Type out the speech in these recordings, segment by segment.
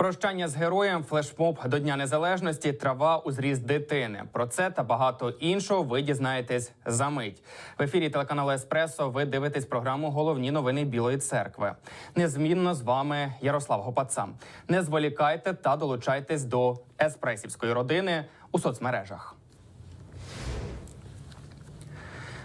Прощання з героєм, флешмоб до Дня Незалежності, трава у зріст дитини. Про це та багато іншого ви дізнаєтесь за мить. В ефірі телеканалу Еспресо ви дивитесь програму Головні новини Білої церкви. Незмінно з вами Ярослав Гопаца. Не зволікайте та долучайтесь до еспресівської родини у соцмережах.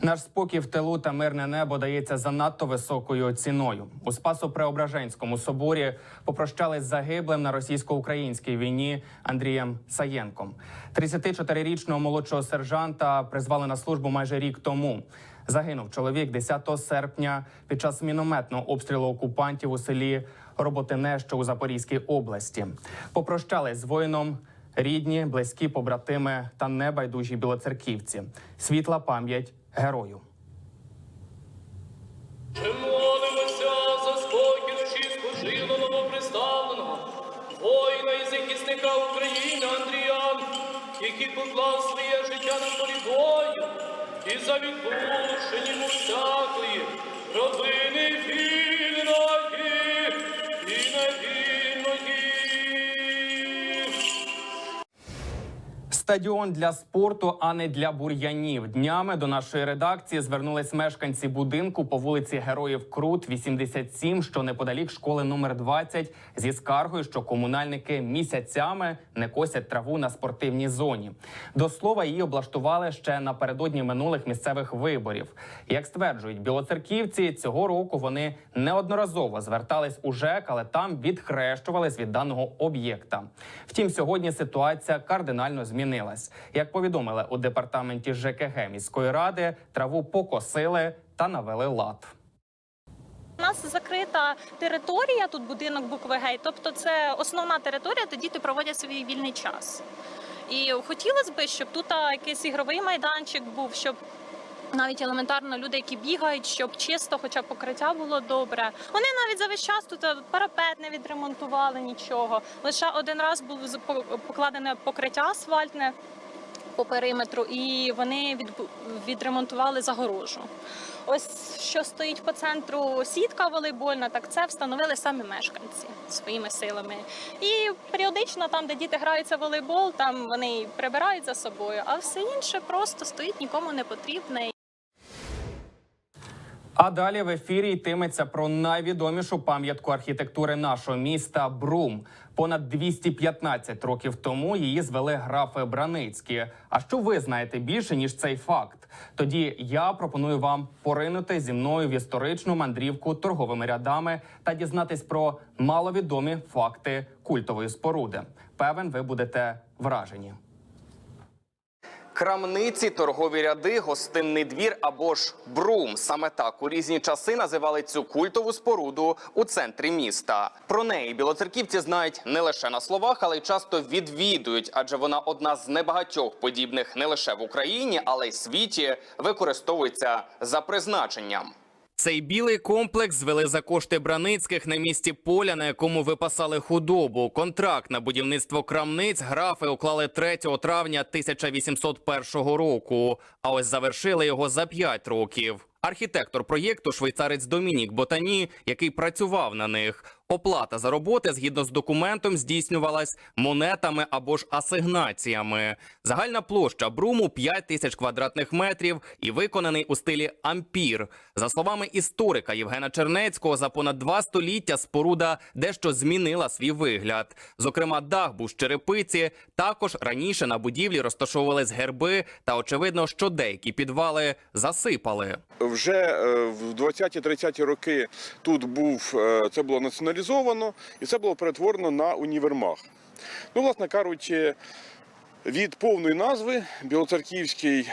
Наш спокій в тилу та мирне небо дається занадто високою ціною. У Спасо-Преображенському соборі попрощались з загиблим на російсько-українській війні Андрієм Саєнком. 34-річного молодшого сержанта призвали на службу майже рік тому. Загинув чоловік 10 серпня під час мінометного обстрілу окупантів у селі Роботине, що у Запорізькій області. Попрощались з воїном рідні, близькі побратими та небайдужі білоцерківці. Світла пам'ять герою. Молимося за спокій душі служила новоприставленого, воїна і захисника України Андрія, який поклав своє життя на полі бою і за відпущені всякої родини вільної Стадіон для спорту, а не для бур'янів. Днями до нашої редакції звернулись мешканці будинку по вулиці Героїв Крут, 87, що неподалік школи номер 20, зі скаргою, що комунальники місяцями не косять траву на спортивній зоні. До слова, її облаштували ще напередодні минулих місцевих виборів. Як стверджують білоцерківці, цього року вони неодноразово звертались у ЖЕК, але там відхрещувались від даного об'єкта. Втім, сьогодні ситуація кардинально змінилась. Як повідомили у департаменті ЖКГ міської ради, траву покосили та навели лад. У нас закрита територія, тут будинок букви Гей, тобто це основна територія, де діти проводять свій вільний час. І хотілося б, щоб тут якийсь ігровий майданчик був, щоб навіть елементарно люди, які бігають, щоб чисто, хоча б покриття було добре. Вони навіть за весь час тут парапет не відремонтували нічого. Лише один раз було покладене покриття асфальтне по периметру, і вони від, відремонтували загорожу. Ось що стоїть по центру сітка волейбольна, так це встановили самі мешканці своїми силами. І періодично там, де діти граються в волейбол, там вони прибирають за собою, а все інше просто стоїть нікому не потрібне. А далі в ефірі йтиметься про найвідомішу пам'ятку архітектури нашого міста Брум. Понад 215 років тому її звели графи Браницькі. А що ви знаєте більше ніж цей факт? Тоді я пропоную вам поринути зі мною в історичну мандрівку торговими рядами та дізнатись про маловідомі факти культової споруди. Певен, ви будете вражені. Крамниці, торгові ряди, гостинний двір або ж брум. Саме так у різні часи називали цю культову споруду у центрі міста. Про неї білоцерківці знають не лише на словах, але й часто відвідують, адже вона одна з небагатьох подібних не лише в Україні, але й світі використовується за призначенням. Цей білий комплекс звели за кошти Браницьких на місці поля, на якому випасали худобу. Контракт на будівництво крамниць графи уклали 3 травня 1801 року. А ось завершили його за 5 років. Архітектор проєкту швейцарець Домінік Ботані, який працював на них. Оплата за роботи згідно з документом здійснювалась монетами або ж асигнаціями. Загальна площа бруму 5 тисяч квадратних метрів і виконаний у стилі ампір. За словами історика Євгена Чернецького, за понад два століття споруда дещо змінила свій вигляд. Зокрема, дах був з черепиці. Також раніше на будівлі розташовувались герби, та очевидно, що деякі підвали засипали. Вже е, в 20-30 роки тут був е, це було націоналізовано і це було перетворено на універмаг. Ну, власне кажучи, від повної назви Білоцерківський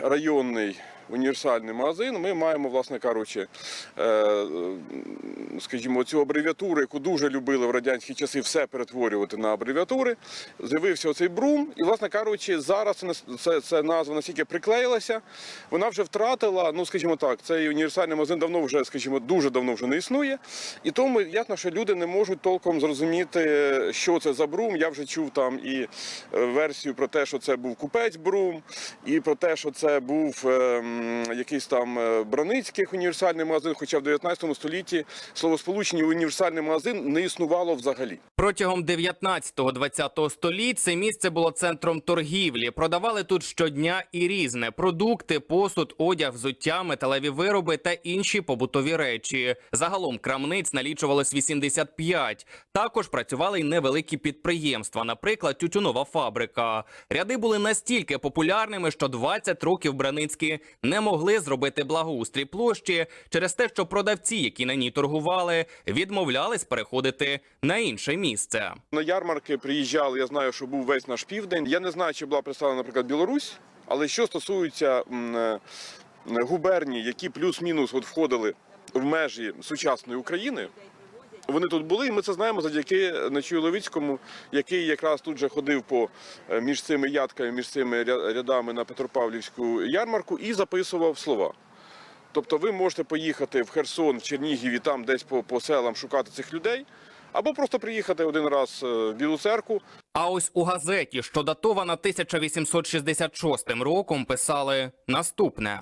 районний універсальний магазин ми маємо, власне кажучи, е, скажімо, цю абревіатуру, яку дуже любили в радянські часи все перетворювати на абревіатури. З'явився оцей брум, і, власне кажучи, зараз це назва настільки приклеїлася, вона вже втратила, ну скажімо так, цей універсальний магазин давно вже, скажімо, дуже давно вже не існує. І тому ясно, що люди не можуть толком зрозуміти, що це за брум. Я вже чув там і е, версію про те, що це був купець брум, і про те, що це був. м, якийсь там е, Браницьких універсальний магазин, хоча в 19 столітті словосполучення універсальний магазин не існувало взагалі. Протягом 19-20 століть це місце було центром торгівлі. Продавали тут щодня і різне продукти, посуд, одяг, взуття, металеві вироби та інші побутові речі. Загалом крамниць налічувалось 85. Також працювали й невеликі підприємства, наприклад, тютюнова фабрика. Ряди були настільки популярними, що 20 років Браницькі не могли зробити благоустрій площі через те, що продавці, які на ній торгували, відмовлялись переходити на інше місце. На ярмарки приїжджали, я знаю, що був весь наш південь. Я не знаю, чи була представлена, наприклад, Білорусь, але що стосується е, губерній, які плюс-мінус от входили в межі сучасної України. Вони тут були, і ми це знаємо завдяки Нечую Левицькому, який якраз тут же ходив по е, між цими ядками, між цими рядами на Петропавлівську ярмарку і записував слова. Тобто ви можете поїхати в Херсон, в Чернігів і там десь по, по селам шукати цих людей, або просто приїхати один раз е, в Білу церкву, А ось у газеті, що датована 1866 роком, писали наступне.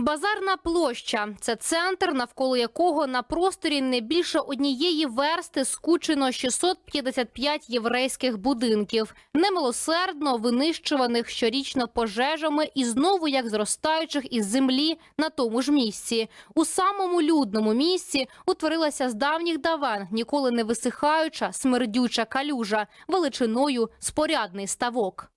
Базарна площа це центр, навколо якого на просторі не більше однієї версти скучено 655 єврейських будинків, немилосердно винищуваних щорічно пожежами і знову як зростаючих із землі на тому ж місці. У самому людному місці утворилася з давніх давен ніколи не висихаюча смердюча калюжа величиною спорядний ставок.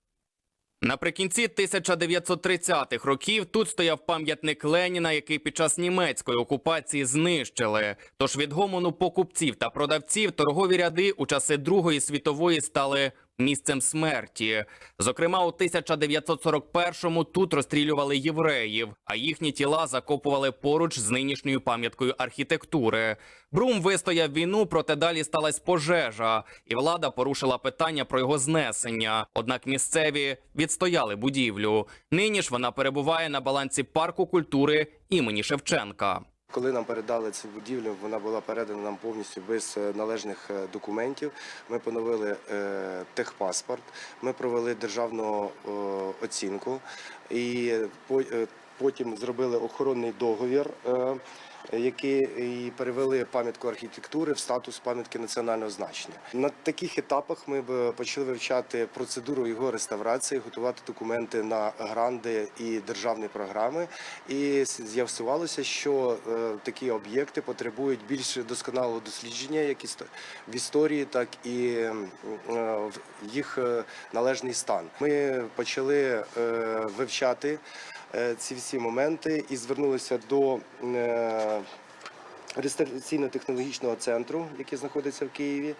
Наприкінці 1930-х років тут стояв пам'ятник Леніна, який під час німецької окупації знищили. Тож від гомону покупців та продавців торгові ряди у часи Другої світової стали місцем смерті. Зокрема, у 1941-му тут розстрілювали євреїв, а їхні тіла закопували поруч з нинішньою пам'яткою архітектури. Брум вистояв війну, проте далі сталася пожежа, і влада порушила питання про його знесення. Однак місцеві відстояли будівлю. Нині ж вона перебуває на балансі парку культури імені Шевченка. Коли нам передали цю будівлю, вона була передана нам повністю без е, належних е, документів. Ми поновили е, техпаспорт, ми провели державну оцінку і по- потім зробили охоронний договір. Які і перевели пам'ятку архітектури в статус пам'ятки національного значення. На таких етапах ми б почали вивчати процедуру його реставрації, готувати документи на гранди і державні програми. І з'ясувалося, що е, такі об'єкти потребують більш досконалого дослідження, як в історії, так і е, в їх е, належний стан. Ми почали вивчати ці всі моменти і звернулися до е, реставраційно-технологічного центру, який знаходиться в Києві,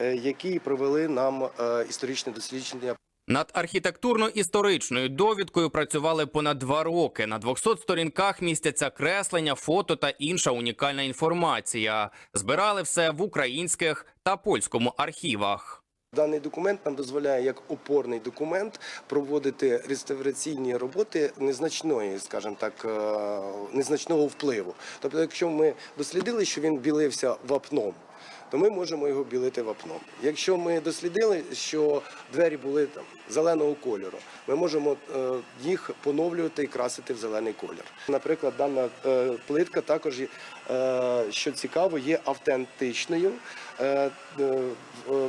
е, які провели нам е, історичне дослідження Над архітектурно-історичною довідкою працювали понад два роки. На 200 сторінках містяться креслення, фото та інша унікальна інформація. Збирали все в українських та польському архівах. Даний документ нам дозволяє як опорний документ проводити реставраційні роботи незначної, скажімо так, е, незначного впливу. Тобто, якщо ми дослідили, що він білився вапном. То ми можемо його білити вапном. Якщо ми дослідили, що двері були там зеленого кольору, ми можемо е, їх поновлювати і красити в зелений колір. Наприклад, дана е, плитка також, е, що цікаво, є автентичною.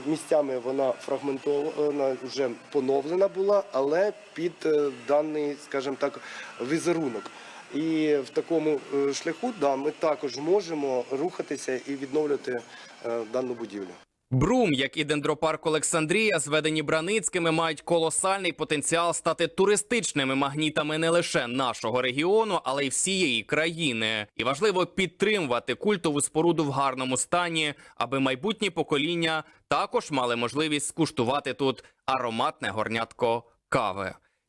Місцями вона фрагментована, вже поновлена була, але під даний, скажімо так, візерунок. І в такому е, шляху да, ми також можемо рухатися і відновлювати е, дану будівлю. Брум, як і дендропарк Олександрія, зведені Браницькими, мають колосальний потенціал стати туристичними магнітами не лише нашого регіону, але й всієї країни. І важливо підтримувати культову споруду в гарному стані, аби майбутні покоління також мали можливість скуштувати тут ароматне горнятко кави.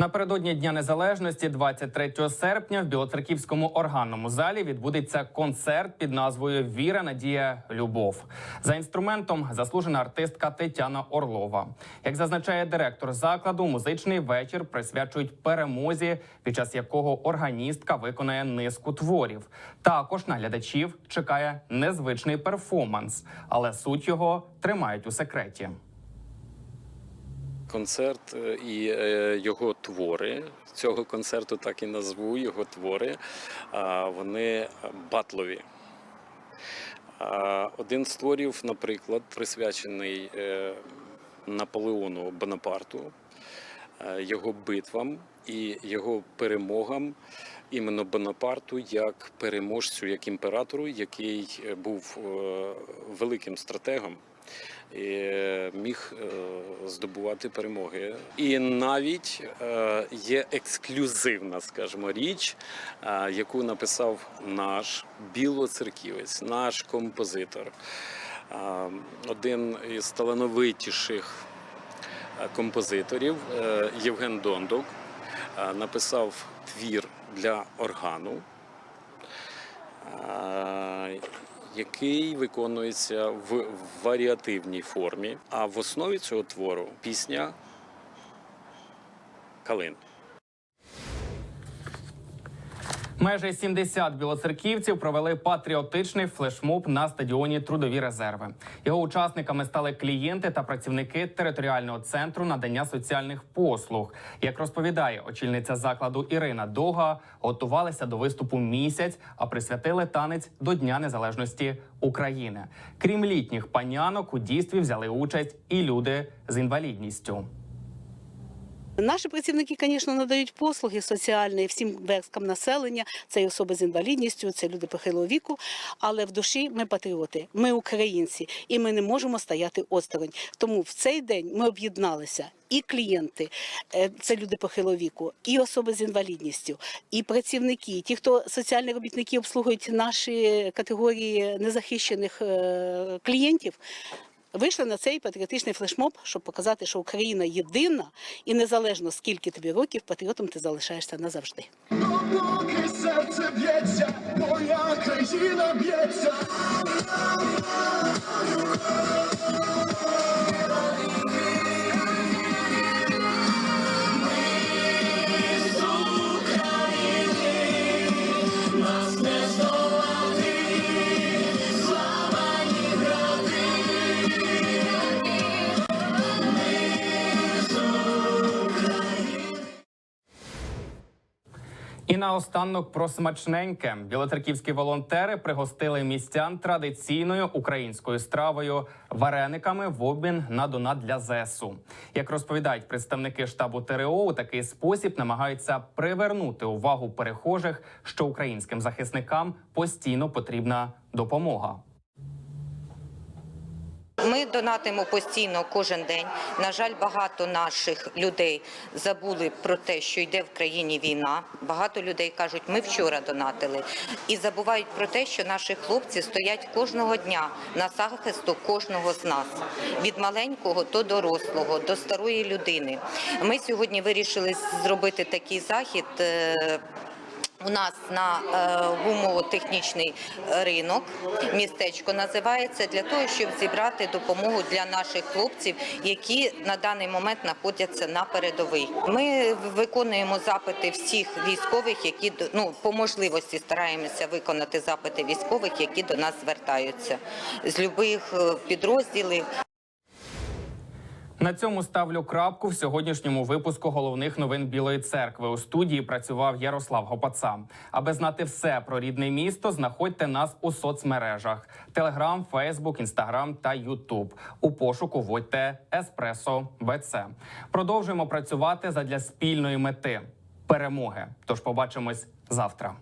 Напередодні Дня Незалежності, 23 серпня, в Білоцерківському органному залі відбудеться концерт під назвою Віра, Надія, Любов. За інструментом заслужена артистка Тетяна Орлова. Як зазначає директор закладу, музичний вечір присвячують перемозі, під час якого органістка виконає низку творів. Також на глядачів чекає незвичний перформанс, але суть його тримають у секреті. Концерт е, і е, його твори цього концерту так і назву його твори. Вони батлові. Один з творів, наприклад, присвячений е, Наполеону Бонапарту, його битвам і його перемогам. Іменно Бонапарту як переможцю, як імператору, який був великим стратегом міг е, здобувати перемоги. І навіть е, є ексклюзивна, скажімо, річ, е, яку написав наш білоцерківець, наш композитор, один із талановитіших композиторів Євген Дондук написав твір для органу. Який виконується в варіативній формі. А в основі цього твору пісня Калин. Майже 70 білоцерківців провели патріотичний флешмоб на стадіоні Трудові резерви. Його учасниками стали клієнти та працівники територіального центру надання соціальних послуг. Як розповідає очільниця закладу Ірина Дога, готувалися до виступу місяць, а присвятили танець до Дня Незалежності України. Крім літніх панянок, у дійстві взяли участь і люди з інвалідністю. Наші працівники, звісно, надають послуги соціальні всім версткам населення. Це і особи з інвалідністю, це люди похилого віку. Але в душі ми патріоти, ми українці, і ми не можемо стояти осторонь. Тому в цей день ми об'єдналися. І клієнти, е, це люди похилого віку, і особи з інвалідністю, і працівники, ті, хто соціальні робітники обслуговують наші категорії незахищених е, клієнтів. Вийшли на цей патріотичний флешмоб, щоб показати, що Україна єдина і незалежно скільки тобі років, патріотом ти залишаєшся назавжди. Поки серце б'ється, моя країна б'ється. І наостанок про смачненьке. Білоцерківські волонтери пригостили містян традиційною українською стравою варениками в обмін на донат для ЗСУ. Як розповідають представники штабу ТРО, у такий спосіб намагаються привернути увагу перехожих, що українським захисникам постійно потрібна допомога. Ми донатимо постійно кожен день. На жаль, багато наших людей забули про те, що йде в країні війна. Багато людей кажуть, ми вчора донатили, і забувають про те, що наші хлопці стоять кожного дня на захисту кожного з нас від маленького до дорослого, до старої людини. Ми сьогодні вирішили зробити такий захід. У нас на е, гумово-технічний ринок містечко називається для того, щоб зібрати допомогу для наших хлопців, які на даний момент знаходяться на передовій. Ми виконуємо запити всіх військових, які ну по можливості стараємося виконати запити військових, які до нас звертаються з любих е, підрозділів. На цьому ставлю крапку в сьогоднішньому випуску головних новин Білої церкви. У студії працював Ярослав Гопаца. Аби знати все про рідне місто, знаходьте нас у соцмережах: Телеграм, Фейсбук, Інстаграм та Ютуб. У пошуку вводьте Еспресо БЦ. Продовжуємо працювати задля спільної мети перемоги. Тож побачимось завтра.